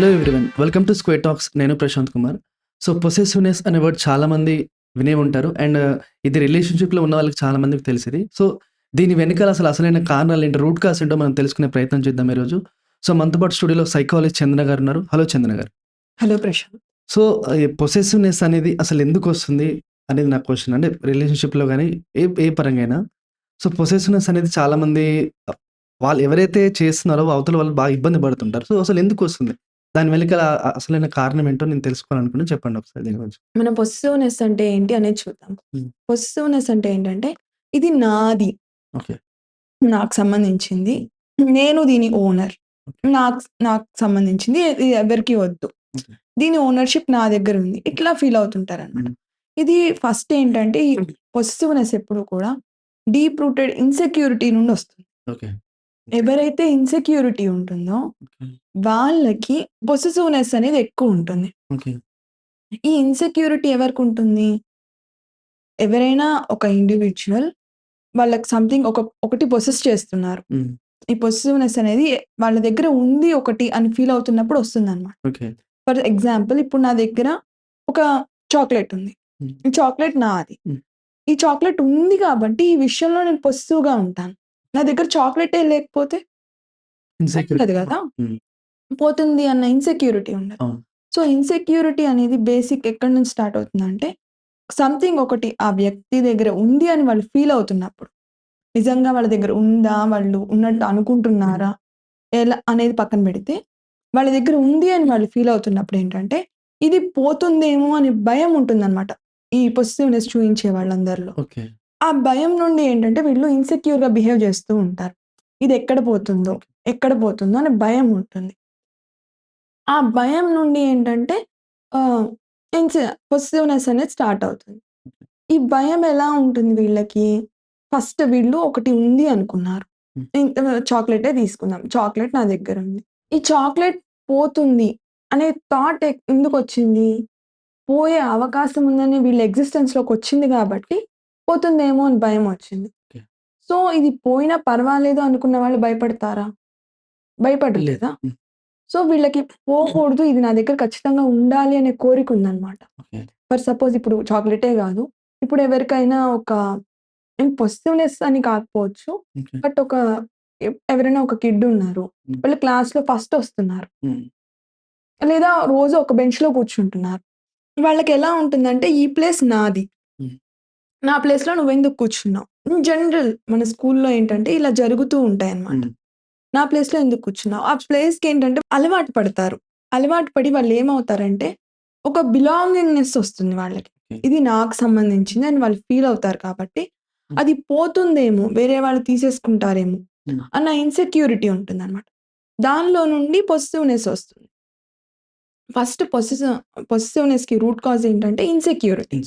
Hello everyone welcome to square talks నేను Prashanth Kumar. So possessiveness అనే word చాలా మంది వినే ఉంటారు. అండ్ ఇది రిలేషన్షిప్లో ఉన్న వాళ్ళకి చాలా మందికి తెలిసింది. సో దీని వెనకాల అసలు అసలైన కారణాలు ఏంటో రూట్ కాస్ ఏంటో మనం తెలుసుకునే ప్రయత్నం చేద్దాం ఈరోజు. సో మనతో పాటు స్టూడియోలో సైకాలజిస్ట్ చందన గారు ఉన్నారు. హలో చందన గారు. హలో ప్రశాంత్. సో పొసెసివ్నెస్ అనేది అసలు ఎందుకు వస్తుంది అనేది నా క్వశ్చన్ అంటే రిలేషన్షిప్లో కానీ ఏ ఏ పరంగా అయినా సో పొసెసివ్నెస్ అనేది చాలా మంది వాళ్ళు ఎవరైతే చేస్తున్నారో అవతల వాళ్ళు బాగా ఇబ్బంది పడుతుంటారు. సో అసలు ఎందుకు వస్తుంది? దాని వెనకాల అ- అసలైన కారణం ఏంటో నేను తెలుసుకోవాలనుకుని చెప్పండి ఒకసారి దీని గురించి. మన పొసిసివ్నెస్ అంటే ఏంటి అనేది చూద్దాం. Hmm. పొసిసివ్నెస్ అంటే ఏంటంటే ఇది నాది. ఓకే. నాకు సంబంధించింది. నేను దీని ఓనర్ నాకు నాకు సంబంధించింది. ఇది ఎవరికి వద్దు. Okay. దీని ఓనర్షిప్ నా దగ్గర ఉంది. ఇట్లా ఫీల్ అవుతుంటారు అనమాట Hmm. ఇది ఫస్ట్ ఏంటంటే ఈ పొసిసివ్నెస్ ఎప్పుడు కూడా డీప్ రూటెడ్ ఇన్సెక్యూరిటీ నుండి వస్తుంది. ఓకే. ఎవరైతే ఇన్సెక్యూరిటీ ఉంటుందో వాళ్ళకి పొసిసివ్నెస్ అనేది ఎక్కువ ఉంటుంది. ఈ ఇన్సెక్యూరిటీ ఎవరికి ఉంటుంది? ఎవరైనా ఒక ఇండివిజువల్ వాళ్ళకి సంథింగ్ ఒక ఒకటి పొసెస్ చేస్తున్నారు. ఈ పొసెసివ్నెస్ అనేది వాళ్ళ దగ్గర ఉంది ఒకటి అని ఫీల్ అవుతున్నప్పుడు వస్తుంది అనమాట ఫర్ ఎగ్జాంపుల్ ఇప్పుడు నా దగ్గర ఒక చాక్లెట్ ఉంది. ఈ చాక్లెట్ నాది. ఈ చాక్లెట్ ఉంది కాబట్టి ఈ విషయంలో నేను పొసెసివ్గా ఉంటాను. నా దగ్గర చాక్లెటే లేకపోతే కదా. పోతుంది అన్న ఇన్సెక్యూరిటీ ఉండదు. సో ఇన్సెక్యూరిటీ అనేది బేసిక్ ఎక్కడి నుంచి స్టార్ట్ అవుతుందంటే సంథింగ్ ఒకటి ఆ వ్యక్తి దగ్గర ఉంది అని వాళ్ళు ఫీల్ అవుతున్నప్పుడు నిజంగా వాళ్ళ దగ్గర ఉందా వాళ్ళు ఉన్నట్టు అనుకుంటున్నారా ఎలా అనేది పక్కన పెడితే వాళ్ళ దగ్గర ఉంది అని వాళ్ళు ఫీల్ అవుతున్నప్పుడు ఏంటంటే ఇది పోతుందేమో అని భయం ఉంటుందన్నమాట. ఈ పొసిటివ్నెస్ చూపించే వాళ్ళందరిలో. ఆ భయం నుండి ఏంటంటే వీళ్ళు ఇన్సెక్యూర్గా బిహేవ్ చేస్తూ ఉంటారు. ఇది ఎక్కడ పోతుందో ఎక్కడ పోతుందో అనే భయం ఉంటుంది. ఆ భయం నుండి ఏంటంటే ఇన్సె పొసిటివ్నెస్ అనేది స్టార్ట్ అవుతుంది. ఈ భయం ఎలా ఉంటుంది వీళ్ళకి? ఫస్ట్ వీళ్ళు ఒకటి ఉంది అనుకున్నారు. చాక్లెటే తీసుకుందాం. చాక్లెట్ నా దగ్గర ఉంది. ఈ చాక్లెట్ పోతుంది అనే థాట్ ఎందుకు వచ్చింది? పోయే అవకాశం ఉందని వీళ్ళ ఎగ్జిస్టెన్స్లోకి వచ్చింది కాబట్టి పోతుందేమో అని భయం వచ్చింది. సో ఇది పోయినా పర్వాలేదు అనుకున్న వాళ్ళు భయపడతారా? భయపడలేదా. సో వీళ్ళకి పోకూడదు ఇది నా దగ్గర ఖచ్చితంగా ఉండాలి అనే కోరిక ఉందన్నమాట. ఓకే. ఫర్ సపోజ్ ఇప్పుడు చాక్లెటే కాదు ఇప్పుడు ఎవరికైనా ఒక పొసిటివ్నెస్ అని కాకపోవచ్చు ఓకే. బట్ ఒక ఎ- ఎవరైనా ఒక కిడ్ ఉన్నారు. వాళ్ళు క్లాస్లో ఫస్ట్ వస్తున్నారు. లేదా రోజు ఒక బెంచ్లో కూర్చుంటున్నారు. వాళ్ళకి ఎలా ఉంటుందంటే ఈ ప్లేస్ నాది. నా ప్లేస్లో నువ్వు ఎందుకు కూర్చున్నావు? ఇన్ జనరల్ మన స్కూల్లో ఏంటంటే ఇలా జరుగుతూ ఉంటాయి అన్నమాట నా ప్లేస్లో ఎందుకు కూర్చున్నావు? ఆ ప్లేస్కి ఏంటంటే అలవాటు పడతారు. అలవాటు పడి వాళ్ళు ఏమవుతారంటే ఒక బిలాంగింగ్నెస్ వస్తుంది వాళ్ళకి. ఇది నాకు సంబంధించింది అని వాళ్ళు ఫీల్ అవుతారు కాబట్టి. అది పోతుందేమో వేరే వాళ్ళు తీసేసుకుంటారేమో. అన్న ఇన్సెక్యూరిటీ ఉంటుంది అనమాట దానిలో నుండి పొసిటివ్నెస్ వస్తుంది. ఫస్ట్ పొసిటివ్ పొసిటివ్నెస్కి రూట్ కాజ్ ఏంటంటే ఇన్సెక్యూరిటీ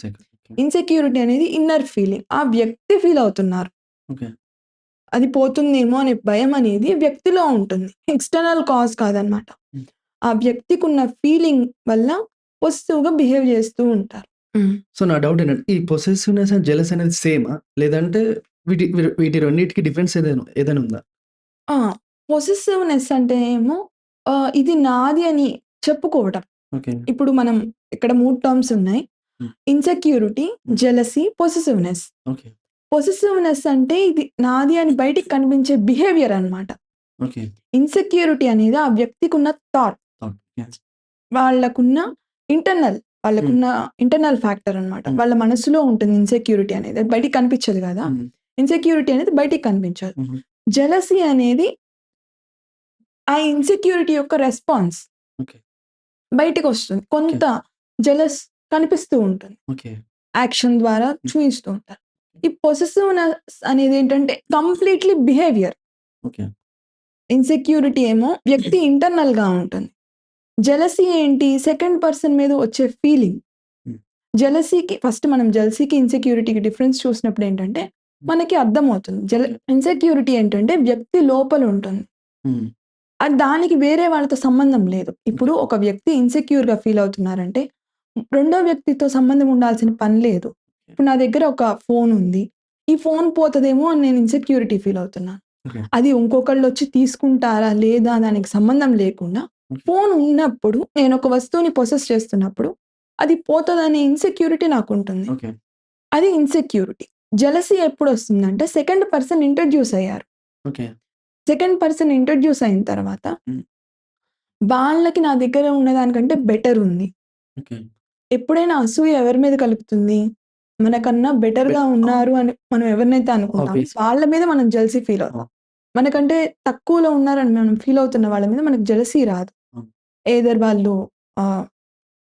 ఇన్సెక్యూరిటీ అనేది ఇన్నర్ ఫీలింగ్ ఆ వ్యక్తి ఫీల్ అవుతున్నారు. ఓకే. అది పోతుందేమో అనే భయం అనేది వ్యక్తిలో ఉంటుంది. ఎక్స్టర్నల్ కాజ్ కాదనమాట. ఆ వ్యక్తికి ఉన్న ఫీలింగ్ వల్ల పాజిటివ్గా బిహేవ్ చేస్తూ ఉంటారు. సో నా డౌట్ ఏంటంటే ఈ పొసెసివ్నెస్ అండ్ జెలస్ అనేది సేమా లేదంటే వీటి వీటి- వీటి రెండింటికి డిఫరెన్స్ ఏదైనా ఏదైనా ఉందా? పొసిసివ్నెస్ అంటే ఏమో ఇది నాది అని చెప్పుకోవటం. ఓకే. ఇప్పుడు మనం ఇక్కడ మూడు టర్మ్స్ ఉన్నాయి. ఇన్సెక్యూరిటీ జెలసీ పొసిసివ్నెస్ పొసిసివ్నెస్ అంటే ఇది నాది అని బయటికి కనిపించే బిహేవియర్ అన్నమాట. ఓకే ఇన్సెక్యూరిటీ అనేది ఆ వ్యక్తికి ఉన్న థాట్ వాళ్ళకున్న ఇంటర్నల్ వాళ్ళకున్న ఇంటర్నల్ ఫ్యాక్టర్ అన్నమాట. Hmm. వాళ్ళ మనసులో ఉంటుంది ఇన్సెక్యూరిటీ అనేది. అది బయటికి కనిపించదు కదా. ఇన్సెక్యూరిటీ అనేది బయటికి కనిపించదు. జెలసీ అనేది ఆ ఇన్సెక్యూరిటీ యొక్క రెస్పాన్స్ బయటికి వస్తుంది. కొంత జెలస్ కనిపిస్తూ ఉంటుంది. యాక్షన్ ద్వారా చూపిస్తూ ఉంటారు. ఈ పొసెసివ్నెస్ అనేది ఏంటంటే కంప్లీట్లీ బిహేవియర్. ఇన్సెక్యూరిటీ ఏమో వ్యక్తి ఇంటర్నల్గా ఉంటుంది. జెలసీ ఏంటి? సెకండ్ పర్సన్ మీద వచ్చే ఫీలింగ్. జెలసీకి ఫస్ట్ మనం జెలసీకి ఇన్సెక్యూరిటీకి డిఫరెన్స్ చూసినప్పుడు ఏంటంటే మనకి అర్థమవుతుంది. జెల ఇన్సెక్యూరిటీ ఏంటంటే వ్యక్తి లోపల ఉంటుంది. అది దానికి వేరే వాళ్ళతో సంబంధం లేదు. ఇప్పుడు ఒక వ్యక్తి ఇన్సెక్యూర్గా ఫీల్ అవుతున్నారంటే రెండో వ్యక్తితో సంబంధం ఉండాల్సిన పని లేదు ఇప్పుడు నా దగ్గర ఒక ఫోన్ ఉంది ఈ ఫోన్ పోతుందేమో అని నేను ఇన్సెక్యూరిటీ ఫీల్ అవుతున్నాను. అది ఇంకొకళ్ళు వచ్చి తీసుకుంటారా లేదా దానికి సంబంధం లేకుండా ఫోన్ ఉన్నప్పుడు నేను ఒక వస్తువుని పొసెస్ చేస్తున్నప్పుడు అది పోతదనే ఇన్సెక్యూరిటీ నాకుంటుంది. ఓకే. అది ఇన్సెక్యూరిటీ. జెలసీ ఎప్పుడొస్తుందంటే సెకండ్ పర్సన్ ఇంట్రొడ్యూస్ అయ్యారు. సెకండ్ పర్సన్ ఇంట్రొడ్యూస్ అయిన తర్వాత. వాళ్ళకి నా దగ్గర ఉన్నదానికంటే బెటర్ ఉంది. ఎప్పుడైనా అసూయ ఎవరి మీద కలుగుతుంది? మనకన్నా బెటర్‌గా బె ఉన్నారు అని మనం ఎవరినైతే ఆబ్వియస్. వాళ్ళ మీద మనం జెలసీ ఫీల్ అవుతాం. మనకంటే తక్కువలో ఉన్నారని మనం ఫీల్ అవుతున్న వాళ్ళ మీద మనకు జెలసీ రాదు. అవును. ఎయిదర్ వాళ్ళు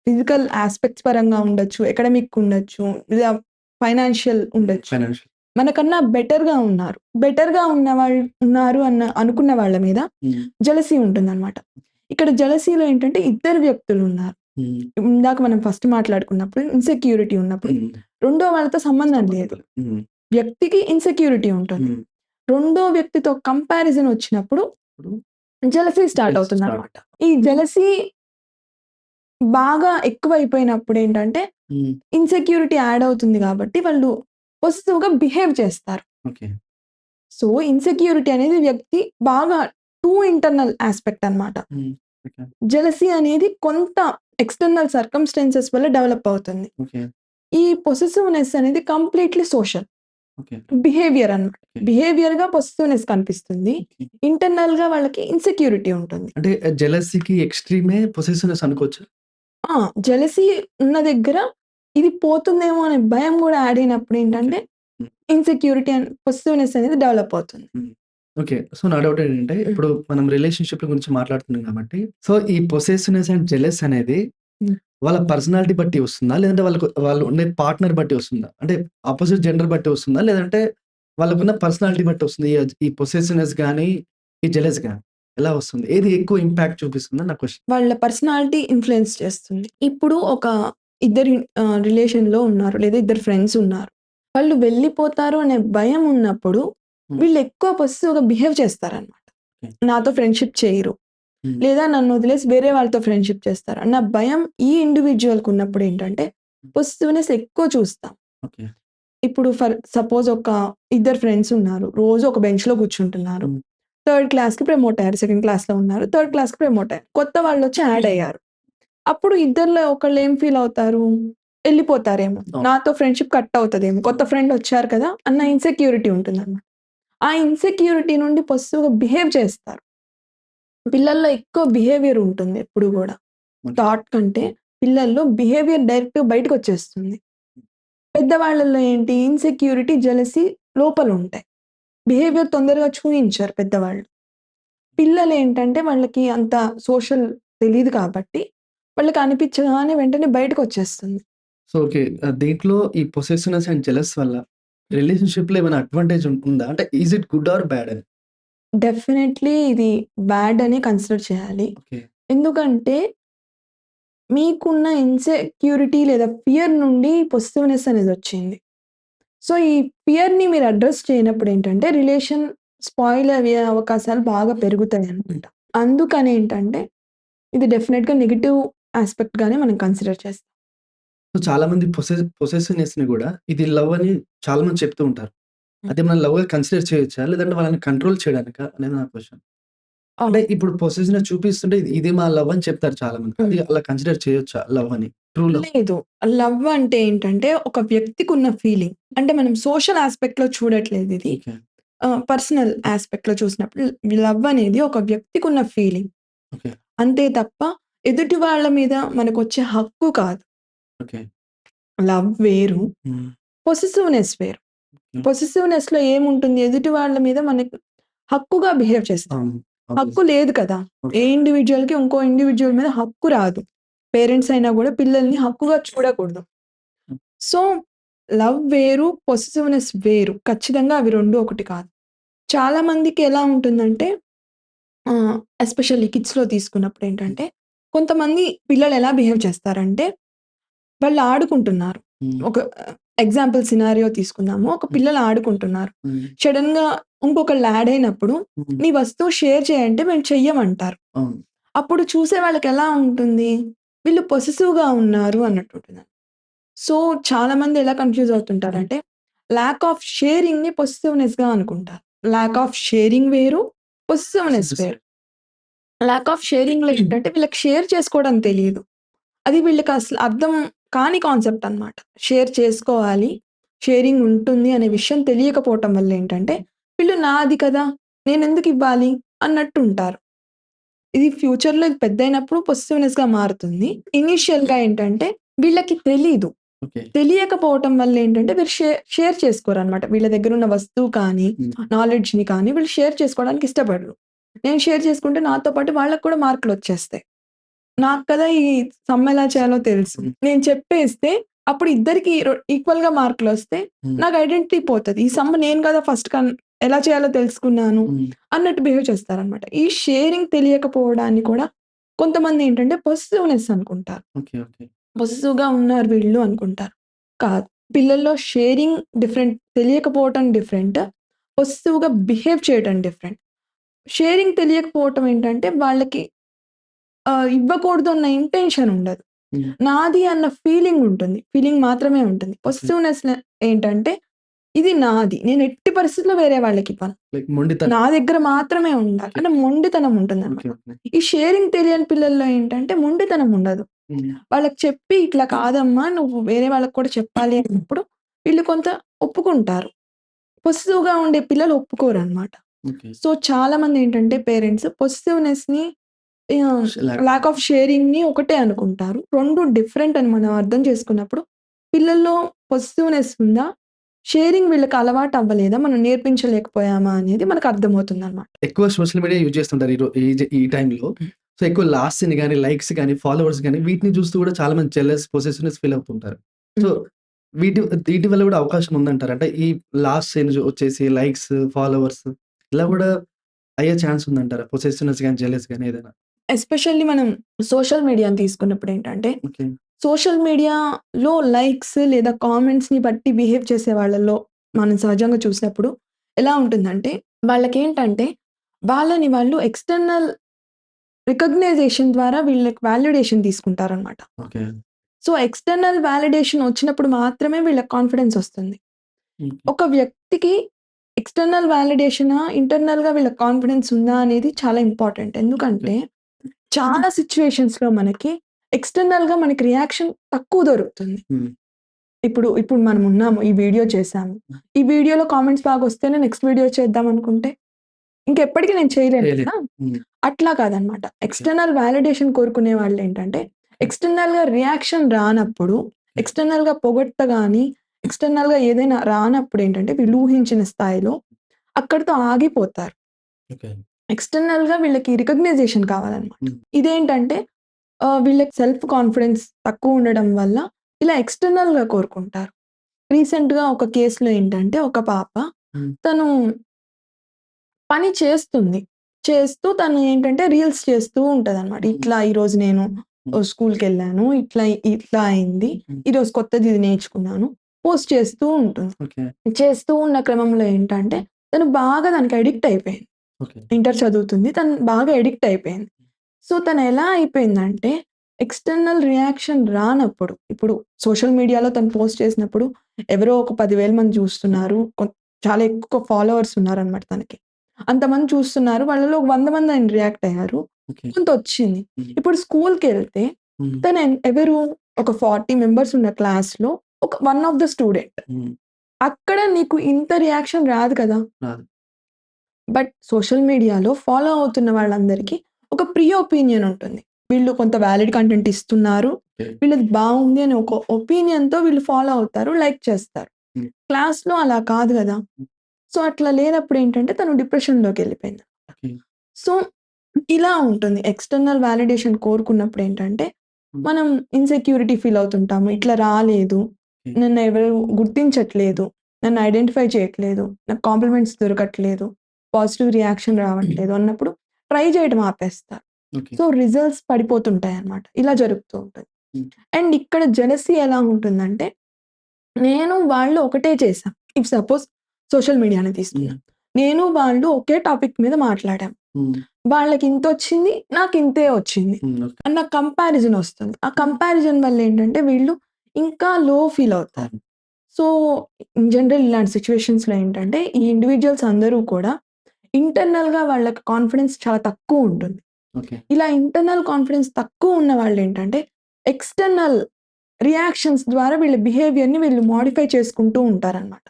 ఫిజికల్ యాస్పెక్ట్స్ పరంగా ఉండొచ్చు, అకాడమిక్ ఉండొచ్చు, లేదా ఫైనాన్షియల్ ఉండొచ్చు. ఫైనాన్షియల్. మనకన్నా బెటర్‌గా ఉన్నారు. బెటర్‌గా ఉన్నవాళ్ళు ఉన్నారు అన్న అనుకున్న వాళ్ళ మీద. జెలసీ ఉంటుందన్నమాట. ఇక్కడ జెలసీలో ఏంటంటే ఇద్దరు వ్యక్తులున్నారు. హ్మ్. ఇందాక మనం ఫస్ట్ మాట్లాడుకున్నప్పుడు ఇన్సెక్యూరిటీ ఉన్నప్పుడు. రెండో వాళ్ళతో సంబంధం లేదు. వ్యక్తికి ఇన్సెక్యూరిటీ ఉంటుంది. రెండో వ్యక్తితో కంపారిజన్ వచ్చినప్పుడు జెలసీ స్టార్ట్ అవుతుందన్నమాట. స్టార్ట్. ఈ జెలసీ బాగా ఎక్కువైపోయినప్పుడు ఏంటంటే. ఇన్సెక్యూరిటీ యాడ్ అవుతుంది కాబట్టి వాళ్ళు పొసెసివ్‌గా బిహేవ్ చేస్తారు. సో, ఇన్సెక్యూరిటీ అనేది వ్యక్తి బాగా too internal. Hmm. Okay. Jealousy అనేది కొంత ఎక్స్‌టర్నల్ సర్కమ్‌స్టాన్సెస్ వల్ల డెవలప్ అవుతుంది. ఈ పొసెసివ్‌నెస్ అనేది కంప్లీట్‌లీ సోషల్. బిహేవియర్ అన్నమాట. ఓకే. బిహేవియర్‌గా పొసెసివ్‌నెస్ కనిపిస్తుంది. ఓకే. ఇంటర్నల్‌గా వాళ్ళకి ఇన్సెక్యూరిటీ ఉంటుంది. అంటే జెలసీకి ఎక్స్‌ట్రీమే పొసెసివ్‌నెస్ అనుకోవచ్చా? ఆ! జెలసీ ఉన్న దగ్గర ఇది పోతుందేమో అనే భయం గూడా యాడ్ అయినప్పుడు. ఏంటంటే. ఇన్సెక్యూరిటీ అండ్ పొసెసివ్‌నెస్ అనేది డెవలప్ అవుతుంది. ఓకే. సో, నా డౌట్ ఏంటంటే హ్మ్. ఇప్పుడు మనం రిలేషన్‌షిప్‌ల గురించి మాట్లాడుతున్నాం కాబట్టి సో, ఈ పొసెసివ్‌నెస్ అండ్ జెలస్ అనేది హ్మ్. వాళ్ళ పర్సనాలిటీ బట్టి వస్తుందా? లేదంటే వాళ్ళకు వాళ్ళు ఉండే పార్ట్నర్ బట్టి వస్తుందా? అంటే అపోజిట్ జెండర్ బట్టి వస్తుందా? లేదంటే వాళ్ళకున్న పర్సనాలిటీ బట్టి వస్తుందా? ఈ అజ్ ఈ పొసెసివ్‌నెస్ గాని, ఈ జెలస్ గాని ఎలా వస్తుంది? ఏది ఎక్కువ ఇంపాక్ట్ చూపిస్తుందని నా క్వెషన్. వాళ్ళ పర్సనాలిటీ ఇన్‌ఫ్లూయెన్స్ చేస్తుంది. ఇప్పుడు ఒక ఇద్దరు ఆహ్, రిలేషన్‌లో ఉన్నారు. లేదా ఇద్దరు ఫ్రెండ్స్ ఉన్నారు. వాళ్ళు వెళ్ళిపోతారు అనే భయం ఉన్నప్పుడు. వీళ్ళు ఎక్కువ పొసెసివ్‌గా బిహేవ్ చేస్తారన్నమాట. ఓకే. నాతో ఫ్రెండ్‌షిప్ చేయరు. హ్మ్. లేదా నన్ను వదిలేసి వేరే వాళ్ళతో ఫ్రెండ్‌షిప్ చేస్తారు అన్న భయం ఈ ఇండివిడ్యువల్‌కి ఉన్నప్పుడు ఏంటంటే పొసెసివ్‌నెస్ ఎక్కువ చూస్తాం. ఇప్పుడు ఫర్ సపోజ్ ఒక ఇద్దరు ఫ్రెండ్స్ ఉన్నారు. రోజు ఒక బెంచ్‌లో కూర్చుంటున్నారు. హ్మ్. థర్డ్ క్లాస్‌కి ప్రమోట్ అయ్యారు. సెకండ్ క్లాస్‌లో ఉన్నారు. థర్డ్ క్లాస్‌కి ప్రమోట్ అయ్యారు. కొత్త వాళ్ళొచ్చి యాడ్ అయ్యారు. అప్పుడు ఇద్దరిలో ఒకళ్ళు ఏం ఫీల్ అవుతారు? ఎళ్ళిపోతారేమో. అవును. నాతో ఫ్రెండ్‌షిప్ కట్ అవుతదేమో. కొత్త ఫ్రెండ్ వచ్చారు కదా! అన్న ఇన్సెక్యూరిటీ ఉంటుందన్నమాట. ఆ ఇన్సెక్యూరిటీ నుండి పొసెసివ్‌గా బిహేవ్ చేస్తారు. పిల్లల్లో ఎక్కువ బిహేవియర్ ఉంటుంది ఎప్పుడు. ఓకే. థాట్ కంటే పిల్లల్లో బిహేవియర్ డైరెక్ట్‌గా బయటకొచ్చేస్తుంది. పెద్దవాళ్ళలో ఏంటి ఇన్సెక్యూరిటీ, జెలసీ లోపలుంటాయి. బిహేవియర్ తొందరగా చూయించరు పెద్దవాళ్ళు. పిల్లలేంటంటే వాళ్ళకి అంత సోషల్ తెలీదు కాబట్టి వాళ్ళకి అనిపించగానే వెంటనే బయటకొచ్చేస్తుంది. So, okay. దీంట్లో ఈ పొసెసివ్‌నెస్ అండ్ జెలస్ వల్ల రిలేషన్‌షిప్‌లో ఏమైనా అడ్వాంటేజ్ ఉం ఉందా? అంటే is it good or bad అని? డెఫినైట్‌లీ ఇది బ్యాడ్ అనే కన్సిడర్ చేయాలి. ఓకే. ఎందుకంటే మీకున్న ఇన్సెక్యూరిటీ లేదా ఫియర్ నుండి పొసెసివ్‌నెస్ అనేదొచ్చింది. సో, ఈ ఫియర్‌ని మీరు అడ్రెస్ చేయనప్పుడు ఏంటంటే రిలేషన్ స్పాయిల్ అయ్యే అవకాశాలు బాగా పెరుగుతాయన్నమాట. అందుకనేంటంటే ఇది డెఫినెట్‌గా నెగెటివ్ యాస్పెక్ట్‌గానే మనం కన్సిడర్ చేస్తాం. సో, చాలామంది పొసెస్ పొసెసివ్‌నెస్‌ని గూడా ఇది లవ్ అని చాలా మంది చెప్తూ ఉంటారు. హ్మ్. అది మనం లవ్‌గా కన్సిడర్ చేయొచ్చా? లేదంటే వాళ్ళని కంట్రోల్ చేయడానికా? అనేది నా క్వెషన్. అంటే అవును. ఇప్పుడు పొసెసివ్‌నెస్ చూపిస్తుంటే ఇది ఇది మా లవ్ అని చెప్తారు చాలామంది. అది హ్మ్. అలా కన్సిడర్ చేయొచ్చా లవ్ అని? True love? లేదు. లవ్ అంటే ఏంటంటే ఒక వ్యక్తికున్న ఫీలింగ్. అంటే మనం సోషల్ యాస్పెక్ట్‌లో చూడట్లేదు ఇది. ఓకే. ఆహ్, పర్సనల్ యాస్పెక్ట్‌లో చూసినప్పుడు లవ్ అనేది ఒక వ్యక్తికున్న ఫీలింగ్. ఓకే. అంతే తప్ప ఎదుటి వాళ్ళ మీద మనకొచ్చే హక్కు కాదు. ఓకే. లవ్ వేరు. హ్మ్. పొసెసివ్‌నెస్ వేరు. హ్మ్. పొసెసివ్‌నెస్‌లో ఏముంటుంది? ఎదుటి వాళ్ళ మీద మనకి హక్కుగా బిహేవ్ చేస్తాం. అవును. హక్కు. లేదు కదా! ఓకే. ఏ ఇండివిడ్యువల్‌కి ఇంకో ఇండివిడ్యువల్ మీద హక్కు రాదు. పేరెంట్స్ అయినా గూడా పిల్లల్ని హక్కుగా చూడకూడదు. హ్మ్. సో, లవ్ వేరు, పొసెసివ్‌నెస్ వేరు. ఖచ్చితంగా అవి 2 ఒకటి కాదు. చాలా మందికి ఎలా ఉంటుందంటే ఆహ్, ఎస్పెషల్లీ కిడ్స్‌లో తీసుకున్నప్పుడు ఏంటంటే కొంతమంది పిల్లలు ఎలా బిహేవ్ చేస్తారంటే వాళ్ళు ఆడుకుంటున్నారు. ఒక ఎగ్జాంపుల్ సినారియో తీసుకుందాము. ఒక. పిల్లలు ఆడుకుంటున్నారు. హ్మ్. సడెన్‌గా ఇంకొకళ్ళు యాడ్ అయినప్పుడు. నీ వస్తువు షేర్ చేయంటే మేము చెయ్యమంటారు. అప్పుడు చూసే వాళ్ళకి ఎలా ఉంటుంది? వీళ్ళు పొసెసివ్‌గా ఉన్నారు అన్నట్టుంటుంది. సో, చాలామంది ఎలా కన్‌ఫ్యూజ్ అవుతుంటారంటే ల్యాక్ ఆఫ్ షేరింగ్‌ని పొసెసివ్‌నెస్‌గా అనుకుంటారు. ల్యాక్ ఆఫ్ షేరింగ్ వేరు, పొసెసివ్‌నెస్ పొసెసివ్‌నెస్ వేరు. ల్యాక్ ఆఫ్ షేరింగ్‌లో ఏంటంటే వీళ్ళకి షేర్ చేసుకోవడం తెలీదు. అది వీళ్ళకి అసలు అర్థం కాని కాన్సెప్ట్ అన్నమాట. షేర్ చేసుకోవాలి. షేరింగ్ ఉంటుంది అనే విషయం తెలియకపోవటం వల్ల ఏంటంటే వీళ్ళు నాది కదా! నేనెందుకు ఇవ్వాలి అన్నట్టు ఉంటారు. ఇది ఫ్యూచర్‌లో ఇది పెద్దయినప్పుడు పొసెసివ్‌నెస్‌గా మారుతుంది. ఇనీషియల్‌గా ఏంటంటే వీళ్ళకి తెలీదు. తెలియకపోవటం వల్ల ఏంటంటే వీళ్ళు షే షేర్ చేసుకోరనమాట. వీళ్ళ దగ్గరున్న వస్తువు కానీ. నాలెడ్జ్‌ని కానీ వీళ్ళు షేర్ చేసుకోవడానికి ఇష్టపడరు. నేను షేర్ చేసుకుంటే నాతో పాటు వాళ్ళకి కూడా మార్కులొచ్చేస్తాయి. నాకు కదా ఈ సమ్ ఎలా చేయాలో తెలుసు. నేను చెప్పేస్తే అప్పుడు ఇద్దరికీ రొ ఈక్వల్‌గా మార్కులొస్తే హ్మ్. నాకు ఐడెంటిటీ పోతది. ఈ సమ్ నేను కదా ఫస్ట్ కన్ ఎలా చేయాలో తెలుసుకున్నాను. అన్నట్టు బిహేవ్ చేస్తారనమాట. ఈ షేరింగ్ తెలియకపోవడాన్ని కూడా కొంతమంది ఏంటంటే పొసెసివ్‌నెస్ అనుకుంటారు. ఓకే. పొసెసివ్‌గా ఉన్నారు వీళ్ళు అనుకుంటారు. కాదు. పిల్లల్లో షేరింగ్ డిఫరెంట్. తెలియకపోవటం డిఫరెంట్. పొసెసివ్‌గా బిహేవ్ చేయటం డిఫరెంట్. షేరింగ్ తెలియకపోవటం ఏంటంటే వాళ్ళకి ఇవ్వకూడదు అన్న ఇంటెన్షన్ ఉండదు. హ్మ్. నాది అన్న ఫీలింగ్ ఉంటుంది. ఫీలింగ్ మాత్రమే ఉంటుంది. ఓకే. పొసెసివ్‌నెస్ ఏంటంటే ఇది నాది. నేను ఎట్టి పరిస్థితిలో వేరే. లైక్ మొండితనం. నా దగ్గర మాత్రమే ఉండాలి. అంటే మొండితనం ఉంటుందనమాట. ఓకే. ఓకే. ఈ షేరింగ్ తెలియని పిల్లల్లో ఏంటంటే మొండితనం ఉండదు. హ్మ్. వాళ్ళకి చెప్పి ఇట్లా కాదమ్మా నువ్వు వేరే వాళ్ళకి కూడా చెప్పాలి అన్నప్పుడు వీళ్ళు కొంత ఒప్పుకుంటారు. పొసెసివ్‌గా ఉండే పిల్లలు ఒప్పుకోరనమాట. ఓకే. సో చాలా మంది ఏంటంటే పేరెంట్స్ పొసెసివ్‌నెస్‌ని ఆహ్, ల్యాక్ ఆఫ్ షేరింగ్‌ని ఒకటే అనుకుంటారు. 2 డిఫరెంట్ అని మనం అర్థం చేసుకున్నప్పుడు పిల్లల్లో పొసెసివ్‌నెస్ ఉందా? షేరింగ్ వీళ్ళకి అలవాటు అవ్వలేదా? మనం నేర్పించలేకపోయామా అనేది మనకు అర్థమవుతుందనమాట. ఎక్కువ సోషల్ మీడియా యూజ్ చేస్తుంటారు. ఈ ఈ టైంలో. సో ఎక్కువ లాస్ట్‌ని గాని, లైక్స్ గాని, ఫాలోవర్స్ గాని వీటిని చూస్తూ కూడా చాలా మంది జెలస్, పొసెసివ్‌నెస్ ఫీల్ అవుతుంటారు. సో. వీటి వీటి వల్ల కూడా అవకాశం ఉందంటారా? అంటే ఈ లాస్ట్ చేంజ్ వచ్చేసి లైక్స్, ఫాలోవర్స్ ఇలా కూడా అయ్యే ఛాన్స్ ఉందంటారా? పొసెసివ్‌నెస్ గాని, జెలస్ గాని ఏదైనా? ఎస్పెషల్లీ మనం సోషల్ మీడియాని తీసుకున్నప్పుడు ఏంటంటే. సోషల్ మీడియాలో లైక్స్ లేదా కామెంట్స్‌ని బట్టి బిహేవ్ చేసే వాళ్ళలో మనం సహజంగా చూసినప్పుడు ఎలా ఉంటుందంటే వాళ్ళకేంటంటే వాళ్ళని వాళ్ళు ఎక్స్‌టర్నల్ రికగ్నైజేషన్ ద్వారా వీళ్ళకి వాలిడేషన్ తీసుకుంటారనమాట. సో ఎక్స్‌టర్నల్ వాలిడేషన్ వచ్చినప్పుడు మాత్రమే వీళ్ళకి కాన్ఫిడెన్స్ వస్తుంది. ఒక వ్యక్తికి ఎక్స్‌టర్నల్ వాలిడేషనా, ఇంటర్నల్‌గా వీళ్ళకి కాన్ఫిడెన్స్ ఉందా అనేది చాలా ఇంపార్టెంట్. ఎందుకంటే చాలా సిట్యుయేషన్స్‌లో మనకి ఎక్స్‌టర్నల్‌గా మనకి రియాక్షన్ తక్కువ దొరుకుతుంది. ఇప్పుడు ఇప్పుడు మనం ఉన్నాము. ఈ వీడియో చేశాము. ఈ వీడియోలో కామెంట్స్ బాగొస్తేనే నెక్స్ట్ వీడియో చేద్దాం అనుకుంటే ఇంకెప్పటికి నేను చేయలేను. అట్లా కాదనమాట. ఎక్స్‌టర్నల్ వాలిడేషన్ కోరుకునే వాళ్ళేంటంటే ఎక్స్‌టర్నల్‌గా రియాక్షన్ రానప్పుడు, ఎక్స్‌టర్నల్‌గా పొగడ్త గాని, ఎక్స్‌టర్నల్‌గా ఏదైనా రానప్పుడు ఏంటంటే వీళ్ళు ఊహించిన స్థాయిలో అక్కడితో ఆగిపోతారు. ఓకే. ఎక్స్‌టర్నల్‌గా వీళ్ళకి రికగ్నైజేషన్ కావాలనమాట. హ్మ్. ఇదేంటంటే వీళ్ళకి సెల్ఫ్ కాన్ఫిడెన్స్ తక్కువ ఉండడం వల్ల ఇలా ఎక్స్‌టర్నల్‌గా కోరుకుంటారు. రీసెంట్‌గా ఒక కేస్‌లో ఏంటంటే ఒక పాప. తను పని చేస్తుంది. చేస్తూ తను ఏంటంటే రీల్స్ చేస్తూ ఉంటదనమాట. హ్మ్. ఇట్లా ఈరోజు నేను హ్మ్. ఓహ్, స్కూల్‌కెళ్ళాను. ఇట్లా ఇట్లా అయింది. ఈరోజు కొత్తది ఇది నేర్చుకున్నాను. పోస్ట్ చేస్తూ ఉంటుంది. చేస్తూ ఉన్న క్రమంలో ఏంటంటే తను బాగా దానికి అడిక్ట్ అయిపోయింది. ఓకే. ఇంటర్ చదువుతుంది. తను బాగా అడిక్ట్ అయిపోయింది. సో తను ఎలా అయిపోయిందంటే ఎక్స్‌టర్నల్ రియాక్షన్ రానప్పుడు ఇప్పుడు సోషల్ మీడియాలో తను పోస్ట్ చేసినప్పుడు ఎవరో ఒక 10,000 మంది చూస్తున్నారు. చాలా ఎక్కువ ఫాలోవర్స్ ఉన్నారనమాట తనకి. అంతమంది చూస్తున్నారు. వాళ్ళలో ఒక 100 మంది ఆయన రియాక్ట్ అయ్యారు. ఓకే. కొంతొచ్చింది. హ్మ్. ఇప్పుడు స్కూల్‌కెళ్తే హ్మ్. తను ఎన్ ఎవరు ఒక 40 మెంబర్స్ ఉన్న క్లాస్‌లో ఒక వన్ ఆఫ్ ద స్టూడెంట్. హ్మ్. అక్కడ నీకు ఇంత రియాక్షన్ రాదు కదా! రాదు. బట్ సోషల్ మీడియాలో ఫాలో అవుతున్న వాళ్ళందరికీ ఒక ప్రీ ఒపీనియన్ ఉంటుంది. వీళ్ళు కొంత వాలిడ్ కంటెంట్ ఇస్తున్నారు. వీళ్ళది బావుంది అని ఒక ఒపీనియన్‌తో వీళ్ళు ఫాలో అవుతారు. లైక్ చేస్తారు. క్లాస్‌లో అలా కాదు! హ్మ్. సో అట్లా లేనప్పుడు ఏంటంటే తను డిప్రెషన్‌లోకెళ్ళిపోయింది. ఓకే. సో ఇలా ఉంటుంది. ఎక్స్‌టర్నల్ వాలిడేషన్ కోరుకున్నప్పుడు ఏంటంటే హ్మ్. మనం ఇన్‌సెక్యూరిటీ ఫీల్ అవుతుంటాము. ఇట్లా రాలేదు. నన్ను ఎవరు గుర్తించట్లేదు. నన్ను ఐడెంటిఫై చేయట్లేదు. నాకు కాంప్లిమెంట్స్ దొరకట్లేదు. పాజిటివ్ రియాక్షన్ రావట్లేదు అన్నప్పుడు ట్రై చేయడం ఆపేస్తారు. సో రిజల్ట్స్ పడిపోతుంటాయన్నమాట. ఇలా జరుగుతూ ఉంటుంది. అండ్ ఇక్కడ జెలసీ ఎలా ఉంటుందంటే నేను వాళ్ళు ఒకటే చేశాం. ఇఫ్ సపోజ్ సోషల్ మీడియాని తీసుకుందాం. హ్మ్. నేను వాళ్ళు ఒకే టాపిక్ మీద మాట్లాడాం. వాళ్ళకి ఇంతొచ్చింది. నాకు ఇంతే వచ్చింది. అన్న కంపారిజన్ వస్తుంది. ఆ కంపారిజన్ వల్ల ఏంటంటే వీళ్ళు ఇంకా లో ఫీల్ అవుతారు. సో ఇన్ జనరల్ ఇలాంటి సిట్యుయేషన్స్‌లో ఏంటంటే ఈ ఇండివిడ్యుయల్స్ అందరూ కూడా ఇంటర్నల్‌గా వాళ్ళకి కాన్ఫిడెన్స్ చాలా తక్కువ ఉంటుంది. ఇలా ఇంటర్నల్ కాన్ఫిడెన్స్ తక్కువ ఉన్న వాళ్ళేంటంటే, ఎక్స్‌టర్నల్ రియాక్షన్స్ ద్వారా వీళ్ళ బిహేవియర్‌ని వీళ్ళు మోడిఫై చేసుకుంటూ ఉంటారనమాట.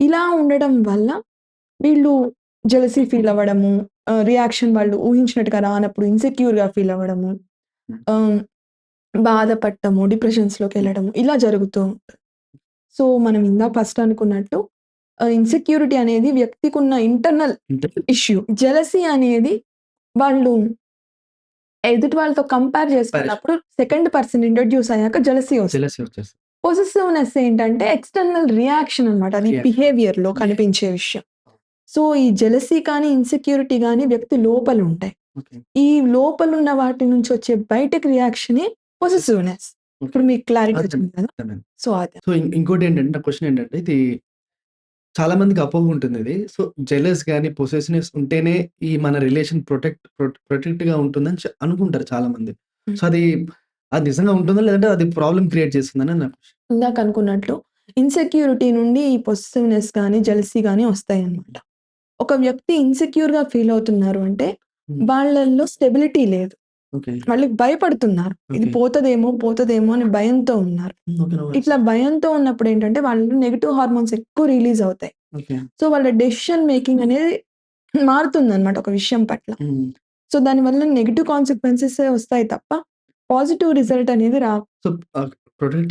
ఇలా ఉండడం వల్ల వీళ్ళు జెలసీ ఫీల్ అవ్వడము, రియాక్షన్ వాళ్ళు ఊహించినట్టుగా రానప్పుడు ఇన్‌సెక్యూర్‌గా ఫీల్ అవ్వడము. ఆహ్, బాధపడటము, డిప్రెషన్స్‌లోకెళ్ళడము ఇలా జరుగుతూ ఉంటుంది. సో, మనం ఇందాక ఫస్ట్ అనుకున్నట్టు ఇన్‌సెక్యూరిటీ అనేది వ్యక్తికున్న ఇంటర్నల్ ఇంటర్ ఇష్యూ. జెలసీ అనేది వాళ్ళు ఎదుటి వాళ్ళతో కంపేర్ చేసుకున్నప్పుడు సెకండ్ పర్సన్ ఇంట్రొడ్యూస్ అయ్యాక జెలసీ వస్తుంది. ఏంటంటే ఎక్స్‌టర్నల్ రియాక్షన్ అనమాట. అది రియాక్షన్. బిహేవియర్‌లో కనిపించే విషయం. సో, ఈ జెలసీ కానీ, ఇన్‌సెక్యూరిటీ గాని వ్యక్తి లోపలుంటాయి. ఓకే. ఈ లోపలున్న వాటి నుంచి వచ్చే బయటకి రియాక్షనే పొసెసివ్‌నెస్. ఓకే. ఇప్పుడు మీకు క్లారిటీ. సో, అది. సో, ఇం ఇంకోటేంటంటే నా క్వెషన్ ఏంటంటే ఇది చాలా మందికి అపోహ ఉంటుంది ఇది. సో, జెలస్ గాని, పొసెసివ్‌నెస్ ఉంటేనే ఈ మన రిలేషన్ ప్రొటెక్ట్ ప్రొ ప్రొటెక్ట్‌గా ఉంటుందని చ అనుకుంటారు చాలామంది. హ్మ్. సో, అది అది నిజంగా ఉంటుందా? లేదంటే అది ప్రాబ్లమ్ క్రియేట్ చేస్తుందని నా. ఇందాక అనుకున్నట్లు ఇన్‌సెక్యూరిటీ నుండి ఈ పొసెసివ్‌నెస్ గాని, జెలసీ గాని వస్తాయన్నమాట. ఒక వ్యక్తి ఇన్‌సెక్యూర్‌గా ఫీల్ అవుతున్నారు అంటే. వాళ్ళల్లో స్టెబిలిటీ లేదు. వాళ్ళకి భయపడుతున్నారు. ఇది. పోతదేమో, పోతదేమో అని భయంతో ఉన్నారు. ఇట్లా భయంతో ఉన్నప్పుడు ఏంటంటే వాళ్ళలో నెగెటివ్ హార్మోన్స్ ఎక్కువ రిలీజ్ అవుతాయి. సో, వాళ్ళ డెసిషన్ మేకింగ్ అనేది మారుతుందన్నమాట ఒక విషయం పట్ల. సో, దానివల్ల నెగెటివ్ కాన్సిక్వెన్సెసే వస్తాయి తప్ప పాజిటివ్ రిజల్ట్ అనేది రావు. సో,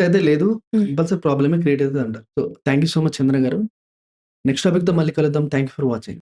అయితే లేదు. కంపల్సరీ ప్రాబ్లమే create అయితదంటారు. So, thank you so much Chandra garu. Next టాపిక్‌తో మళ్ళీ కలుద్దాం. Thank you for watching.